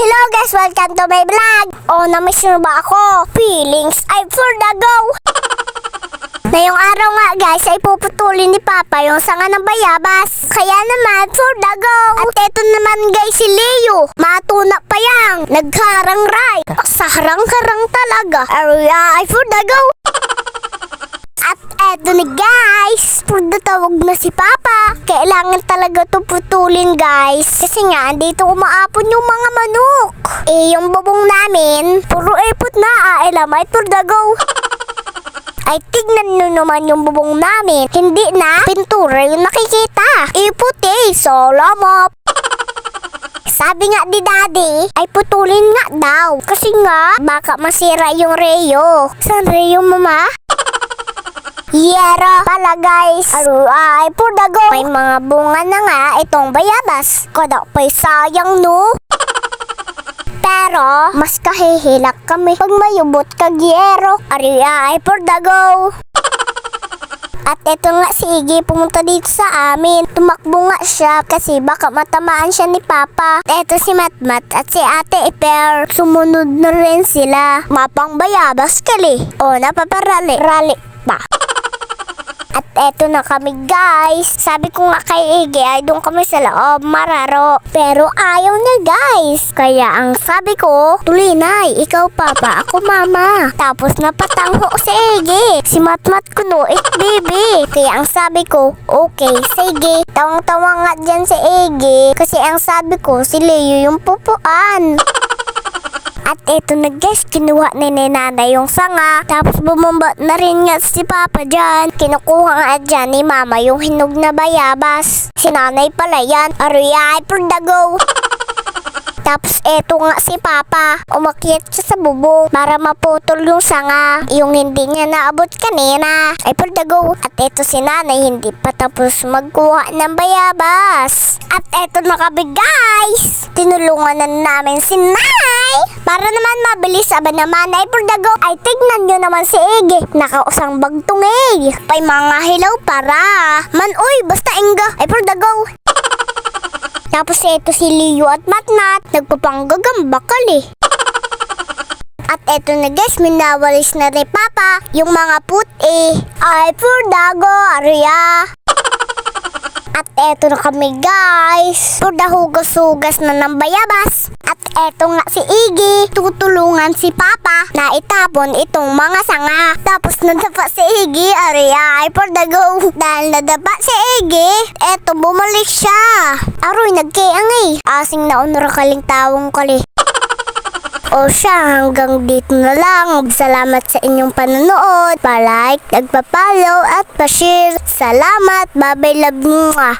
Hello guys, welcome to my vlog. Oh, na-miss nyo ba ako? Feelings ay for the go. Ngayong araw nga guys ay puputulin ni Papa yung sanga ng bayabas. Kaya naman for the go. At eto naman guys si Leo. Matuna pa yang. Nagharang ray. Sa harang-harang talaga. Aray for the go. At eto na guys, tawag na si Papa. Kailangan talaga to putulin guys. Kasi nga, andito umaapon yung mga manok. Eh, yung bubong namin, puro ipot na. Ah, elamay for the go. Ay, tignan nyo naman yung bubong namin. Hindi na pintura yung nakikita. Iputi, solo mop. Sabi nga ni Daddy, ay putulin nga daw. Kasi nga, baka masira yung Reo. Saan Reo, Mama? Yero pala guys. Aruay, pudago. May mga bunga na nga itong bayabas. Kada pa'y sayang no. Pero, mas kahihilak kami pag mayubot kag yero. Aruay, pudago. At eto nga si Iggy pumunta dito sa amin. Tumakbo nga siya kasi baka matamaan siya ni Papa. Eto si Matmat at si Ate Iper. Sumunod na rin sila. Mapang bayabas kali. O napaparali. Rali pa. Eto na kami guys. Sabi ko nga kay Iggy ay doon kami sa loob mararo. Pero ayaw niya guys. Kaya ang sabi ko, tulinay, ikaw papa, ako mama. Tapos napatangho si Iggy. Si Matmat ko no, it baby. Kaya ang sabi ko, okay, sige. Tawang-tawa nga dyan si Iggy. Kasi ang sabi ko, si Leo yung pupuan. At eto na guys, kinuha ni Nana yung sanga. Tapos bumamba na rin nga si Papa dyan. Kinukuha nga dyan ni Mama yung hinog na bayabas. Si Nanay pala yan. Aruyay for the go. Tapos eto nga si Papa, umakyat siya sa bubong para maputol yung sanga. Yung hindi niya naabot kanina. Ay for the go. At eto si nanay hindi pa tapos magkuha ng bayabas. At eto na guys. Tinulungan na namin si nanay. Para naman mabilis aba naman ay for the go. Ay tignan nyo naman si Ege. Nakausang bagtong eh. Pay mga hilaw para. Man uy, basta inga. Ay for the go. Tapos eto si Leo at Matnat, nagpapanggagamba kali. At eto na guys, minawalis na rin Papa yung mga puti. Ay, for dago, Arya. At eto na kami guys. Purda hugas-hugas na ng bayabas. At eto nga si Iggy. Tutulungan si Papa na itapon itong mga sanga. Tapos nadapa si Iggy. Arya ay purda go. Dahil nadapa si Iggy, eto bumalik siya. Aroy, nagkayang eh. Asing na unra kaling tawong kali. O siya, hanggang dito na lang. Salamat sa inyong panonood. Pa-like, nagpa-follow at pa-share. Salamat. Bye-bye, love mga.